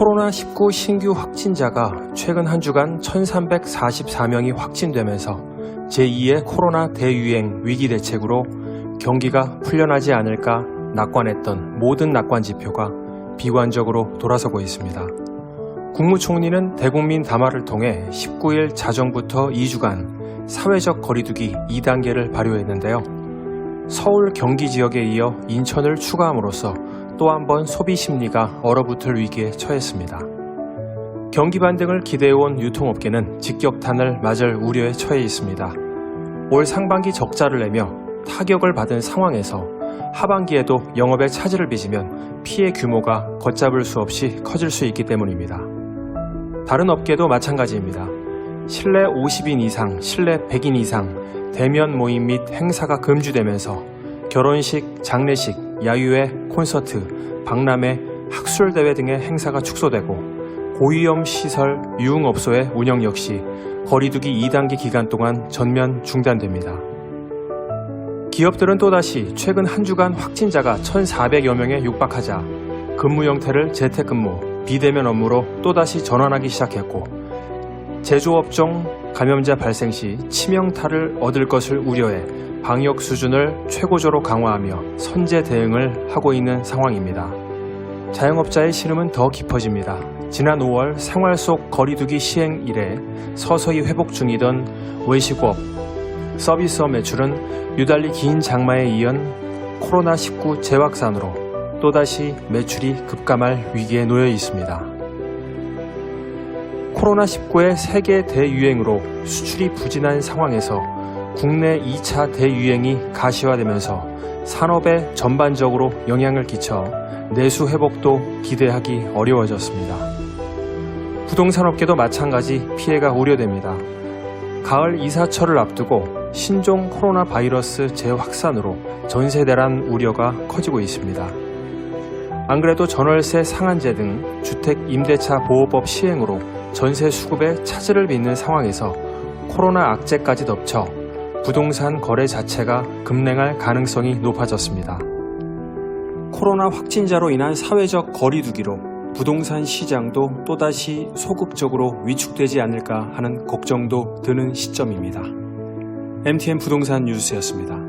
코로나19 신규 확진자가 최근 한 주간 1344명이 확진되면서 제2의 코로나 대유행 위기 대책으로 경기가 풀려나지 않을까 낙관했던 모든 낙관 지표가 비관적으로 돌아서고 있습니다. 국무총리는 대국민 담화를 통해 19일 자정부터 2주간 사회적 거리두기 2단계를 발효했는데요. 서울 경기 지역에 이어 인천을 추가함으로써 또 한 번 소비 심리가 얼어붙을 위기에 처했습니다. 경기 반등을 기대해온 유통업계는 직격탄을 맞을 우려에 처해 있습니다. 올 상반기 적자를 내며 타격을 받은 상황에서 하반기에도 영업에 차질을 빚으면 피해 규모가 걷잡을 수 없이 커질 수 있기 때문입니다. 다른 업계도 마찬가지입니다. 실내 50인 이상, 실내 100인 이상, 대면 모임 및 행사가 금지되면서 결혼식, 장례식, 야유회, 콘서트, 박람회, 학술대회 등의 행사가 축소되고 고위험 시설, 유흥업소의 운영 역시 거리두기 2단계 기간 동안 전면 중단됩니다. 기업들은 또다시 최근 한 주간 확진자가 1,400여 명에 육박하자 근무 형태를 재택근무, 비대면 업무로 또다시 전환하기 시작했고 제조업종 감염자 발생 시 치명타를 얻을 것을 우려해 방역 수준을 최고조로 강화하며 선제 대응을 하고 있는 상황입니다. 자영업자의 시름은 더 깊어집니다. 지난 5월 생활 속 거리두기 시행 이래 서서히 회복 중이던 외식업, 서비스업 매출은 유달리 긴 장마에 이은 코로나19 재확산으로 또다시 매출이 급감할 위기에 놓여 있습니다. 코로나19의 세계 대유행으로 수출이 부진한 상황에서 국내 2차 대유행이 가시화되면서 산업에 전반적으로 영향을 끼쳐 내수 회복도 기대하기 어려워졌습니다. 부동산업계도 마찬가지 피해가 우려됩니다. 가을 이사철을 앞두고 신종 코로나 바이러스 재확산으로 전세 대란 우려가 커지고 있습니다. 안 그래도 전월세 상한제 등 주택 임대차 보호법 시행으로 전세 수급에 차질을 빚는 상황에서 코로나 악재까지 덮쳐 부동산 거래 자체가 급냉할 가능성이 높아졌습니다. 코로나 확진자로 인한 사회적 거리두기로 부동산 시장도 또다시 소극적으로 위축되지 않을까 하는 걱정도 드는 시점입니다. MTN 부동산 뉴스였습니다.